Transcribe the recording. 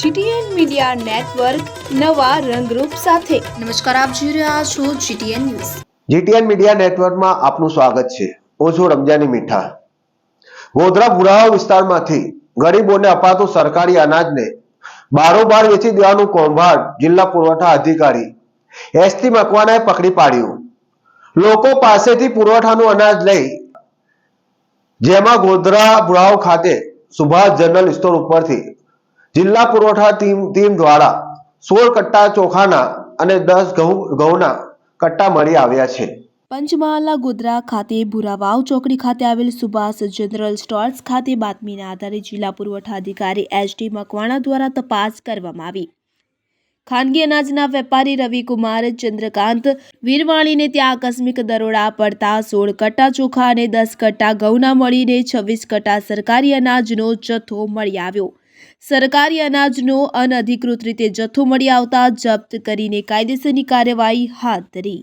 GTN media network નવા રંગરૂપ સાથે. નમસ્કાર આપ જોઈ રહ્યા છો જીટીએન ન્યૂઝ. જીટીએન મીડિયા નેટવર્કમાં આપનું સ્વાગત છે. હું છું રમજાની મીઠા. ગોધરા ભુરાવા વિસ્તારમાંથી ગરીબોને અપાતું સરકારી અનાજને બારોબાર વેચી દેવાનું કૌભાંડ જિલ્લા પુરવઠા અધિકારી એસટી મકવાનાએ પકડી પાડ્યું. લોકો પાસેથી પુરવઠાનું અનાજ લઈ જેમાં ગોધરા ભુરાવ ખાતે સુભાષ જનરલ સ્ટોર ઉપરથી જિલ્લા પુરવઠા ટીમ દ્વારા સોળ કટ્ટા ચોખાના અને દસ ઘઉં ઘઉંના કટ્ટા મળી આવ્યા છે. પંચમહાલના ગોધરા ખાતે ભુરાવાવ ચોકડી ખાતે આવેલ સુભાષ જનરલ સ્ટોર્સ ખાતે બાતમીના આધારે જિલ્લા પુરવઠા અધિકારી એચ ડી મકવાણા દ્વારા તપાસ કરવામાં આવી. ખાનગી અનાજના વેપારી રવિકુમાર ચંદ્રકાંત વીરવાણીને ત્યાં આકસ્મિક દરોડા પડતા સોળ કટ્ટા ચોખા અને દસ કટ્ટા ઘઉંના મળીને છવ્વીસ કટ્ટા સરકારી અનાજનો જથ્થો મળી આવ્યો. સરકારી અનાજનો અનધિકૃત રીતે જથ્થો મળી આવતા જપ્ત કરીને કાયદેસરની કાર્યવાહી હાથ ધરી.